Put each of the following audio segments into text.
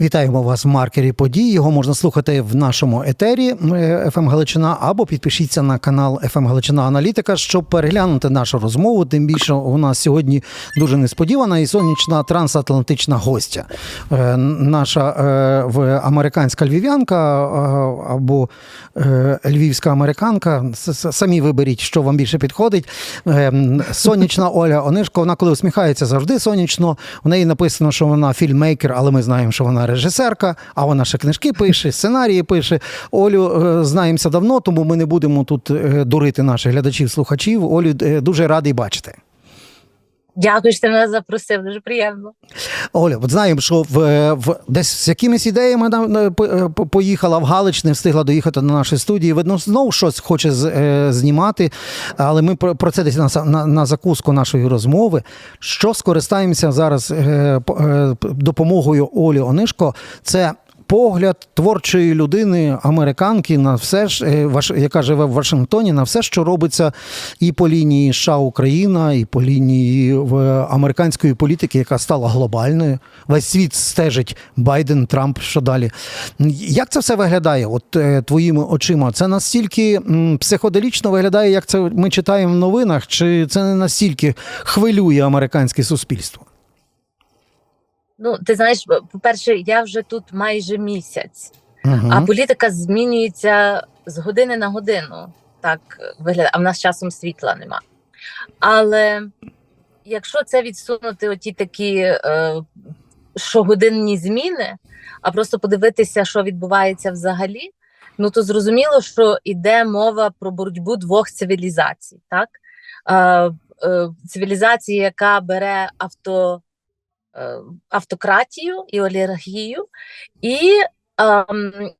Вітаємо вас в маркері подій. Його можна слухати в нашому етері «ФМ Галичина або підпишіться на канал «ФМ Галичина Аналітика, щоб переглянути нашу розмову. Тим більше у нас сьогодні дуже несподівана і сонячна трансатлантична гостя. Е, Наша е, американська львів'янка е, або е, львівська американка. Самі виберіть, що вам більше підходить. Е, Сонячна Оля Онишко. Вона коли усміхається завжди сонячно. У неї написано, що вона фільммейкер, але ми знаємо, що вона режисерка, а вона ще книжки пише, сценарії пише. Олю е, знаємося давно, тому ми не будемо тут е, дурити наших глядачів, слухачів. Олю е, дуже радий бачити. Дякую, що ти мене запросив. Дуже приємно. Оля, от знаємо, що в, в десь з якимись ідеями на, по- е, поїхала в Галич, не встигла доїхати до нашої студії. Видно, знову щось хоче з- е, знімати. Але ми про це десь на, на, на закуску нашої розмови. Що скористаємося зараз е, е, допомогою Олі Онишко? Це погляд творчої людини, американки на все ж, е, яка живе в Вашингтоні, на все, що робиться і по лінії США Україна, і по лінії американської політики, яка стала глобальною. Весь світ стежить Байден, Трамп, що далі. Як це все виглядає? От е, твоїми очима? Це настільки психоделічно виглядає, як це ми читаємо в новинах, чи це не настільки хвилює американське суспільство? Ну, ти знаєш, по-перше, я вже тут майже місяць, Угу. а політика змінюється з години на годину. Так виглядає, а в нас часом світла нема. Але якщо це відсунути оті такі е, щогодинні зміни, а просто подивитися, що відбувається взагалі, ну то зрозуміло, що йде мова про боротьбу двох цивілізацій, так? Е, е, цивілізації, яка бере авто, автократію і олігархію, і ем,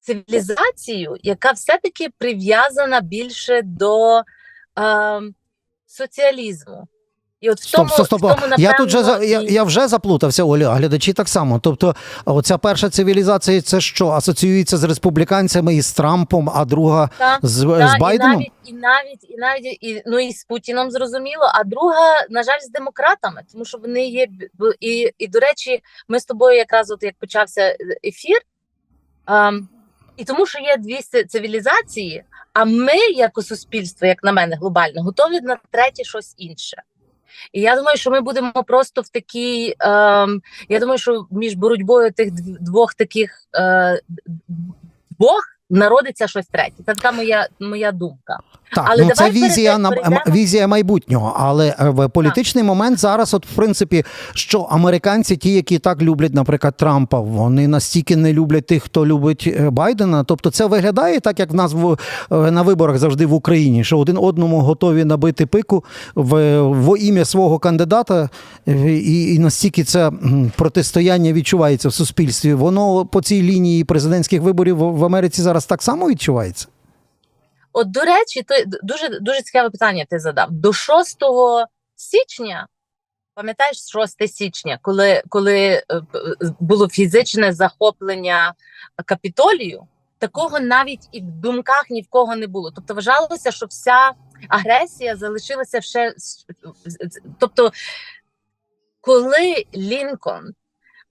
цивілізацію, яка все-таки прив'язана більше до ем, соціалізму. І от в Стоп, тому, стоп, в стоп. тому я тут вже за- я, я вже заплутався, Оля, а глядачі так само. Тобто, оця перша цивілізація, це що? Асоціюється з республіканцями і з Трампом, а друга Та, з, та, з Байденом? І навіть, і навіть, і навіть і, ну, і з Путіном зрозуміло, а друга, на жаль, з демократами, тому що вони є. І, і до речі, ми з тобою якраз, от як почався ефір, ем, і тому, що є дві цивілізації, а ми, як суспільство, як на мене, глобально, готові на третє щось інше. І я думаю, що ми будемо просто в такій. Е, я думаю, що між боротьбою тих дв- двох таких е, двох народиться щось третє. Це така моя, моя думка. Так, Але ну це візія на перейдемо- візія майбутнього. Але е, в політичний момент зараз, от в принципі, що американці, ті, які так люблять, наприклад, Трампа, вони настільки не люблять тих, хто любить е, Байдена. Тобто, це виглядає так, як в нас в е, на виборах завжди в Україні, що один одному готові набити пику в, в ім'я свого кандидата, і, і настільки це протистояння відчувається в суспільстві. Воно по цій лінії президентських виборів в Америці зараз так само відчувається. От, до речі, то дуже дуже цікаве питання ти задав. До 6 січня, пам'ятаєш 6 січня, коли, коли е, було фізичне захоплення капітолію, такого навіть і в думках ні в кого не було. Тобто вважалося, що вся агресія залишилася ще. Тобто, коли Лінкольн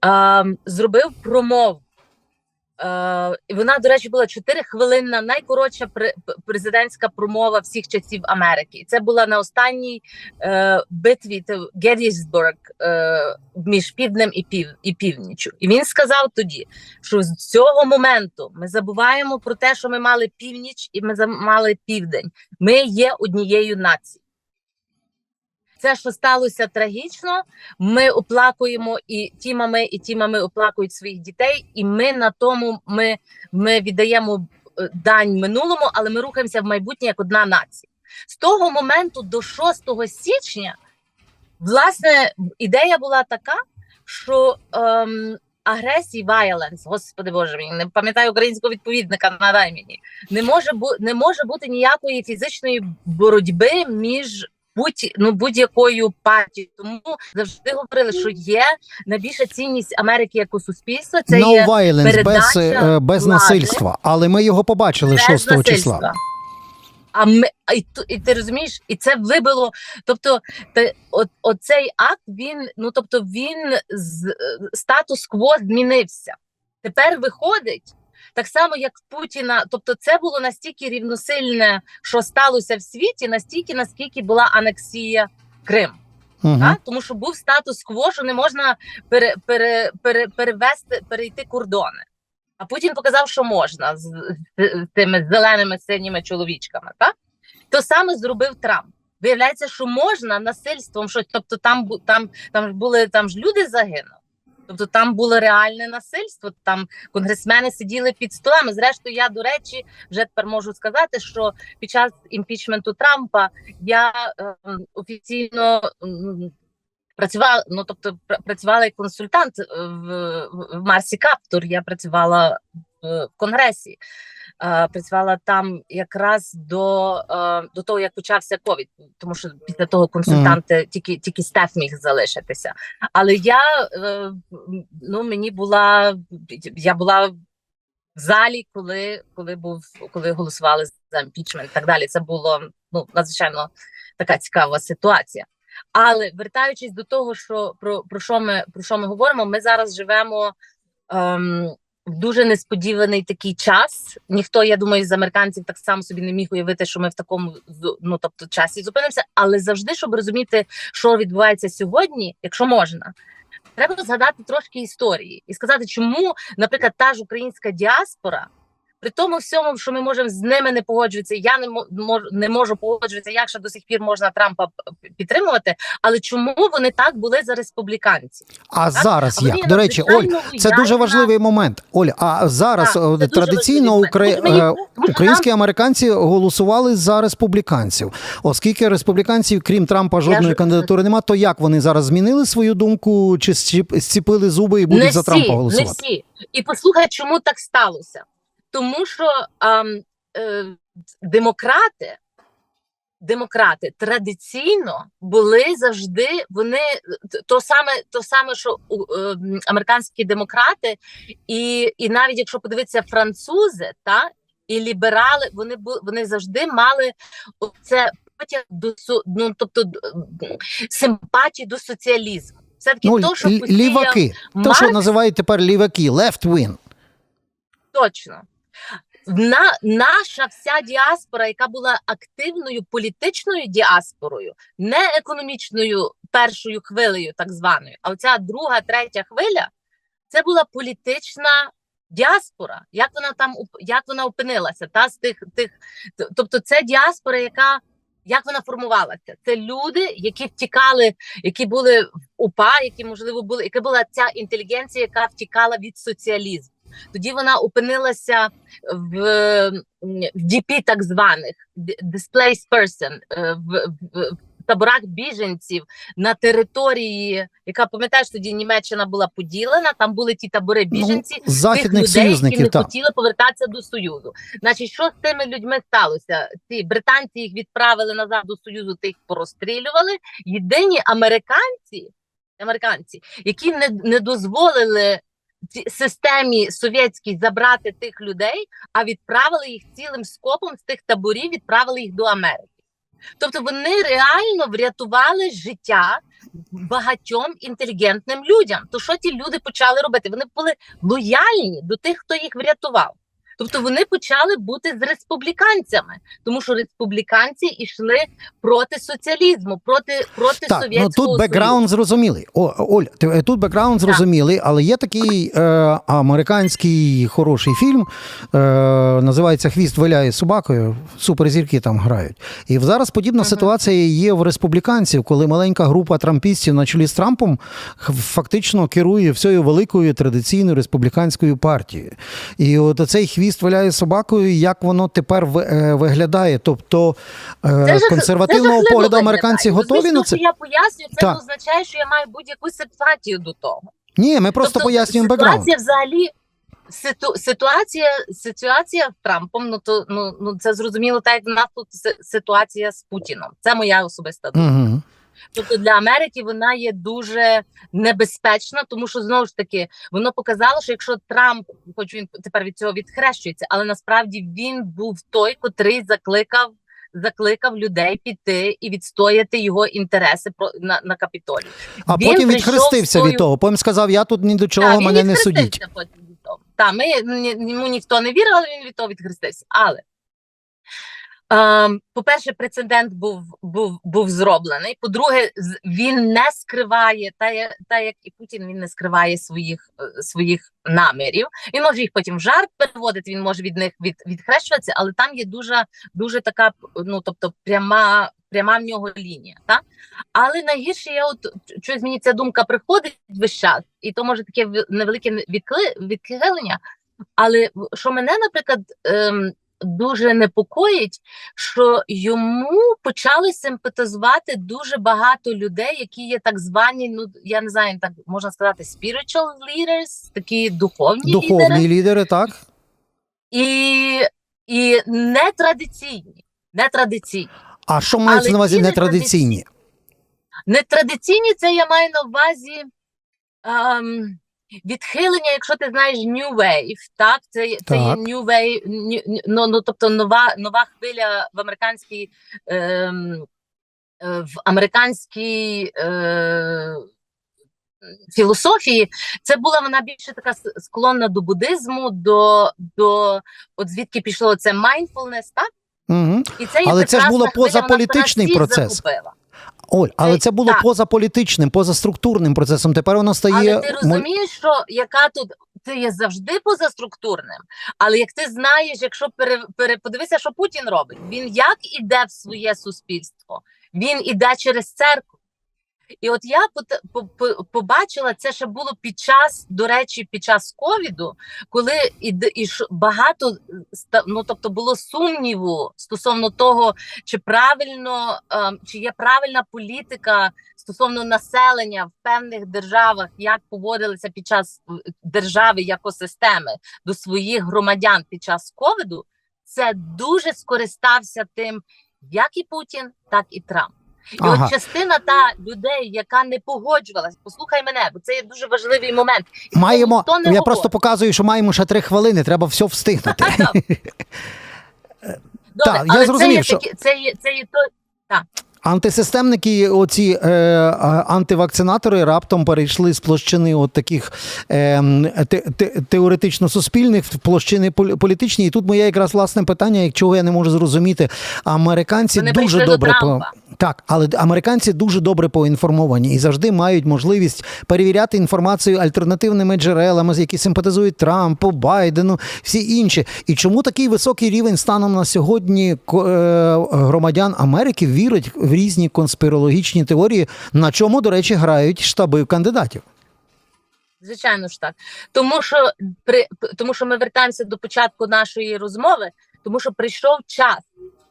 а, зробив промову. Е, вона, до речі, була 4 хвилинна, найкоротша пре- президентська промова всіх часів Америки. Це була на останній е, битві Геттісбург е, між півднем і пів і північчю. І він сказав тоді, що з цього моменту ми забуваємо про те, що ми мали північ, і ми мали південь. Ми є однією нацією. Це, що сталося трагічно, ми оплакуємо і ті мами, і ті мами оплакують своїх дітей, і ми на тому ми, ми віддаємо е, дань минулому, але ми рухаємося в майбутнє як одна нація. З того моменту до 6 січня, власне, ідея була така, що ем, агресії, violence, господи Боже мій, не пам'ятаю українського відповідника, надай мені, не може бу, не може бути ніякої фізичної боротьби між будь, ну, будь-якою партією. Тому завжди говорили, що є найбільша цінність Америки як у суспільства. Це no є violence, без, передача е, без насильства. Але ми його побачили 6 числа. А ми і, і ти розумієш, і це вибило. Тобто, те, от, оцей акт він, ну тобто, він з е, статус-кво змінився. Тепер виходить так само, як Путіна. Тобто, це було настільки рівносильне, що сталося в світі, настільки, наскільки була анексія Криму. Угу. Так? Тому що був статус-кво, що не можна пере, пере, пере, перевести, перейти кордони. А Путін показав, що можна з, з, з тими зеленими синіми чоловічками. Так? То саме зробив Трамп. Виявляється, що можна насильством, що тобто там там, там були там ж люди загинули. Тобто там було реальне насильство. Там конгресмени сиділи під столами. Зрештою, я до речі, вже тепер можу сказати, що під час імпічменту Трампа я е, офіційно працювала. Ну тобто, пр- працювала як консультант е, в- в Марсі Каптур. Я працювала в, в конгресі. Е, працювала там якраз до, е, до того, як почався ковід, тому що після того консультанти тільки тільки стеф міг залишитися. Але я е, ну мені була я була в залі, коли, коли був коли голосували за імпічмент і так далі. Це було ну надзвичайно така цікава ситуація. Але вертаючись до того, що про, про що ми про що ми говоримо, ми зараз живемо ем, дуже несподіваний такий час. Ніхто, я думаю, з американців так само собі не міг уявити, що ми в такому ну, тобто, часі зупинимося. Але завжди, щоб розуміти, що відбувається сьогодні, якщо можна, треба згадати трошки історії і сказати, чому, наприклад, та ж українська діаспора. При тому всьому, що ми можемо з ними не погоджуватися, я не мо- можу не можу погоджуватися, як ще до сих пір можна Трампа підтримувати. Але чому вони так були за республіканців? А Так? зараз А як? До речі, Оль, це дуже лояльна. важливий момент. Оля, а зараз Так, дуже традиційно важливий укра... момент. Тому е, мені- українські американці голосували за республіканців. Оскільки республіканців, крім Трампа, жодної ж- кандидатури нема, то як вони зараз змінили свою думку, чи зціпили зуби і будуть не за всі, Трампа не всі. І послухай, чому так сталося? Тому що ам, е, демократи, демократи традиційно були завжди вони то саме, то саме, що е, американські демократи, і, і навіть якщо подивитися французи, та і ліберали, вони вони завжди мали це потяг до ну, тобто симпатію до соціалізму. Все таки Ну, то, що ліваки. То, що називають тепер ліваки, left wing. Точно. На, наша вся діаспора, яка була активною політичною діаспорою, не економічною першою хвилею, так званою, а оця друга, третя хвиля, це була політична діаспора. Як вона там як вона опинилася? Та з тих тих, тобто, це діаспора, яка як вона формувалася? Це люди, які втікали, які були в УПА, які можливо були, яка була ця інтелігенція, яка втікала від соціалізму. Тоді вона опинилася в, в DP так званих Displaced Person, е, в, в, в таборах біженців на території, яка пам'ятаєш, тоді Німеччина була поділена. Там були ті табори біженців. Ну, західних тих людей, які не так. хотіли повертатися до союзу. Значить, що з тими людьми сталося? Ці британці їх відправили назад до союзу, тих порозстрілювали. Єдині американці, американці, які не, не дозволили системі совєтській забрати тих людей, а відправили їх цілим скопом з тих таборів, відправили їх до Америки. Тобто вони реально врятували життя багатьом інтелігентним людям. То що ті люди почали робити? Вони були лояльні до тих, хто їх врятував. Тобто вони почали бути з республіканцями, тому що республіканці йшли проти соціалізму, проти проти Так, ну совєтського тут бекграунд зрозумілий. О, Оль, е, тут бекграунд зрозумілий, але є такий е, американський хороший фільм, е, називається Хвіст виляє собакою. Суперзірки там грають. І зараз подібна ситуація є в республіканців, коли маленька група трампістів на чолі з Трампом фактично керує всією великою традиційною республіканською партією. І от цей хвіст виляє собакою, як воно тепер е, виглядає. Тобто е, Це консервативного це погляду виглядає. американці готові Розумієш, на це? що я пояснюю, це Так. не означає, що я маю будь-яку симпатію до того. Ні, ми просто Тобто, пояснюємо бекграунд. Ситуація взагалі. Ситу, ситуація, ситуація з Трампом, ну то ну, ну це зрозуміло, так як в нас тут ситуація з Путіном. Це моя особиста думка. Угу. Тобто для Америки вона є дуже небезпечна, тому що знову ж таки воно показало, що якщо Трамп, хоч він тепер від цього відхрещується, але насправді він був той, котрий закликав закликав людей піти і відстояти його інтереси про на, на Капітолії. А Він потім відхрестився свою- від того. Потім сказав: я тут ні до чого, Так, мене не судіть. потім від того. Так, ми ні- йому ніхто не вірив, але він від того відхрестився. Але по-перше, прецедент був, був, був зроблений. По-друге, він не скриває, та, та як і Путін, він не скриває своїх, е, своїх намірів. Він може їх потім в жарт переводити, він може від них від, відхрещуватися, але там є дуже, дуже така, ну тобто, пряма. Пряма в нього лінія, так? Але найгірше, я от щось мені ця думка приходить весь час, і то може таке невелике відкли, відхилення. Але що мене, наприклад, ем, дуже непокоїть, що йому почали симпатизувати дуже багато людей, які є так звані, ну я не знаю, так можна сказати, spiritual leaders, такі духовні, лідери, Духовні лідери, так? і, і нетрадиційні. Нетрадиційні. А що мається Але на увазі нетрадиційні? Нетрадиційні це я маю на увазі ем, відхилення, якщо ти знаєш New Wave, так? Це, це є New Wave, ну, ну, тобто нова, нова хвиля в американській ем, е, в американській е, філософії. Це була вона більше така склонна до буддизму, до, до от звідки пішло це mindfulness, так? Угу. І це є Але це ж було позаполітичний процес. захопила. Оль, але Е, це було так. позаполітичним, позаструктурним процесом. Тепер воно стає. Але ти розумієш, що яка тут це є завжди позаструктурним. Але як ти знаєш, якщо пере, пере, подивися, що Путін робить, він як іде в своє суспільство, він іде через церкву. І от я побачила це ще було під час, до речі, під час ковіду, коли і, і багато ста- ну, тобто було сумніву стосовно того, чи правильно ем, чи є правильна політика стосовно населення в певних державах, як поводилися під час е, держави як екосистеми до своїх громадян під час ковіду, це дуже скористався тим, як і Путін, так і Трамп. І Ага. от частина та людей, яка не погоджувалась, послухай мене, бо це є дуже важливий момент. І Маємо. ніхто не Я говорить. просто показую, що маємо ще три хвилини, треба все встигнути. Добре, Так, я але зрозумів, це є що- такі, це є це є той. Антисистемники, оці е, е, антивакцинатори раптом перейшли з площини от таких е, те, те, теоретично суспільних в площини полі- політичні. І тут моє якраз власне питання, як чого я не можу зрозуміти. Американці Вони дуже до добре по так, але американці дуже добре поінформовані і завжди мають можливість перевіряти інформацію альтернативними джерелами, які симпатизують Трампу, Байдену, всі інші. І чому такий високий рівень станом на сьогодні е, громадян Америки вірить в різні конспірологічні теорії, на чому, до речі, грають штаби кандидатів? Звичайно ж так. Тому що при тому, що ми вертаємося до початку нашої розмови, тому що прийшов час.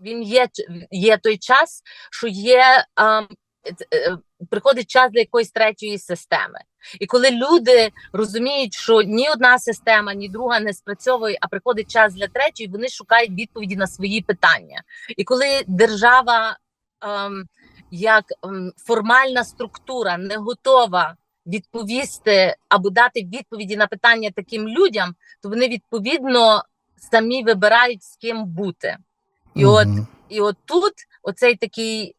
Він є є той час, що є ем, е, е, приходить час для якоїсь третьої системи. І коли люди розуміють, що ні одна система, ні друга не спрацьовує, а приходить час для третьої, вони шукають відповіді на свої питання. І коли держава як ем, формальна структура не готова відповісти або дати відповіді на питання таким людям, то вони відповідно самі вибирають з ким бути. І от і от тут оцей такий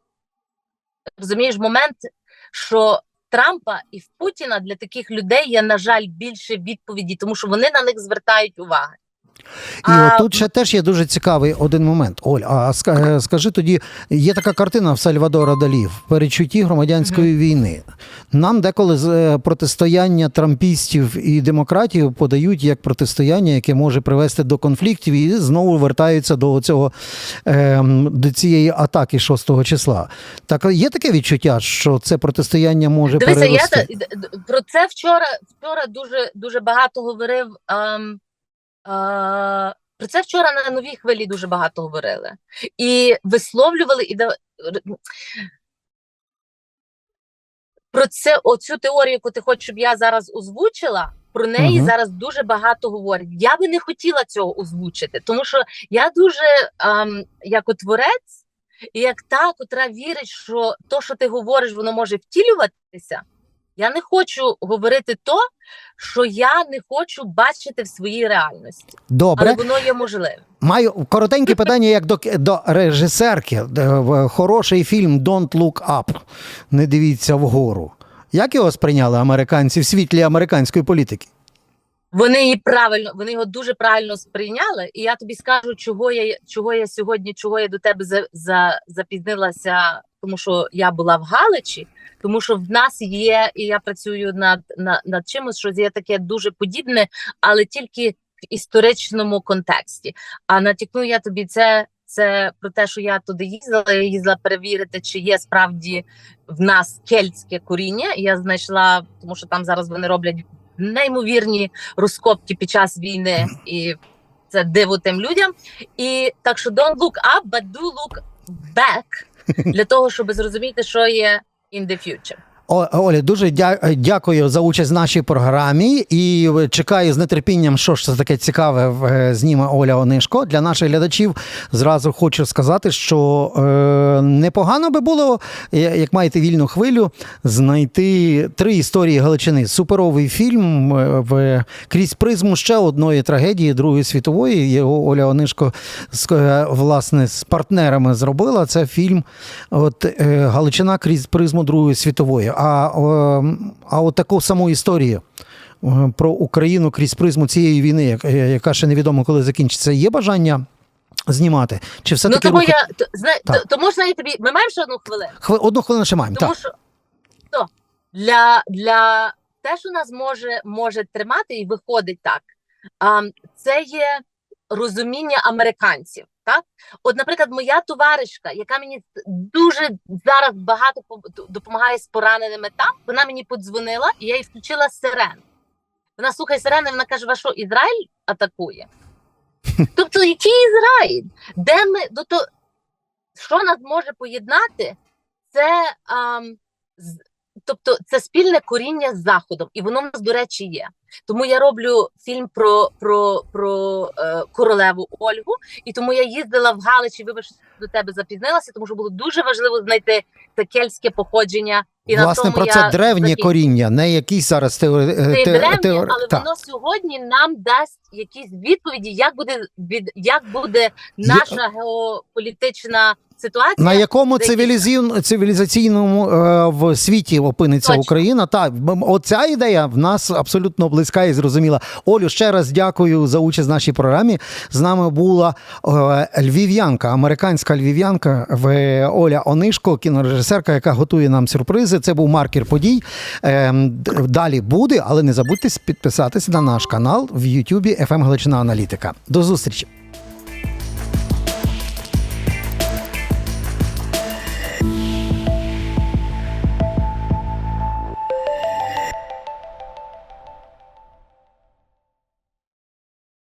розумієш момент, що Трампа і в Путіна для таких людей є, на жаль, більше відповіді, тому що вони на них звертають увагу. І А, отут ще теж є дуже цікавий один момент. Оль, а е, скажи тоді, є така картина в Сальвадора Далі в перечутті громадянської війни. Нам деколи е, протистояння трампістів і демократів подають як протистояння, яке може привести до конфліктів, і знову вертаються до цього ем, до цієї атаки 6 числа. Так є таке відчуття, що це протистояння може Дивися, перерости? д- про це вчора вчора дуже дуже багато говорив. Ем, про це вчора на новій хвилі дуже багато говорили і висловлювали і про це оцю теорію, яку ти хочеш, щоб я зараз озвучила. Про неї Мгм. зараз дуже багато говорять. Я би не хотіла цього озвучити, тому що я дуже ем, як от творець, і як та, котра вірить, що то, що ти говориш, воно може втілюватися. Я не хочу говорити то, що я не хочу бачити в своїй реальності, Добре. але воно є можливе. Маю коротеньке питання, як до, до режисерки. В- Хороший фільм Don't Look Up. Не дивіться вгору. Як його сприйняли американці в світлі американської політики? Вони її правильно, вони його дуже правильно сприйняли. І я тобі скажу, чого я чого я сьогодні, чого я до тебе за, за запізнилася, тому що я була в Галичі, тому що в нас є, і я працюю над, над, над чимось, що є таке дуже подібне, але тільки в історичному контексті. А натякну я тобі це. Це про те, що я туди їздила, я їздила перевірити, чи є справді в нас кельтське коріння. Я знайшла, тому що там зараз вони роблять неймовірні розкопки під час війни, і це диво тим людям. І так що don't look up, but do look back для того, щоб зрозуміти, що є in the future. О, Оля, дуже дя- дякую за участь в нашій програмі і чекаю з нетерпінням, що ж це таке цікаве е, зніме Оля Онишко. Для наших глядачів зразу хочу сказати, що е, непогано би було, як маєте вільну хвилю, знайти три історії Галичини. Суперовий фільм е, в крізь призму ще одної трагедії Другої світової. Його Оля Онишко з, е, власне з партнерами зробила. Це фільм от, е, Галичина крізь призму Другої світової. А, а от таку саму історію е, про Україну крізь призму цієї війни, яка ще невідомо коли закінчиться, є бажання знімати? Чи все Ну таки тому я то, зна, Так. то, то можна я тобі. Ми маємо ще одну хвилину. одну хвилину ще маємо? Тому Так. що то, для, для те, що нас може, може тримати і виходить так, а, це є розуміння американців. Так, от, наприклад, моя товаришка, яка мені дуже зараз багато допомагає з пораненими там, вона мені подзвонила, і я їй включила сирен. Вона слухає сирени, вона каже: "Ва що, Ізраїль атакує? Тобто, який Ізраїль? Де ми до то, що нас може поєднати? Це з- тобто це спільне коріння з заходом, і воно в нас, до речі, є. Тому я роблю фільм про, про, про е, королеву Ольгу, і тому я їздила в Галичі, вибач, до тебе запізнилася, тому що було дуже важливо знайти це кельтське походження. І на Власне, тому про я це древнє закінчу. коріння, не якісь зараз теори... Це те- древнє, теор- але так. воно сьогодні нам дасть якісь відповіді, як буде від як буде наша геополітична ситуація. На якому цивілізійн- цивілізаційному е, в світі опиниться Точно. Україна? Так, м- оця ідея в нас абсолютно близька і зрозуміла. Олю, ще раз дякую за участь в нашій програмі. З нами була е, львів'янка, американська львів'янка в Оля Онишко, кінорежисерка, яка готує нам сюрпризи. Це був маркер подій. Е, далі буде, але не забудьте підписатися на наш канал в Ютубі «ФМ Галичина Аналітика. До зустрічі.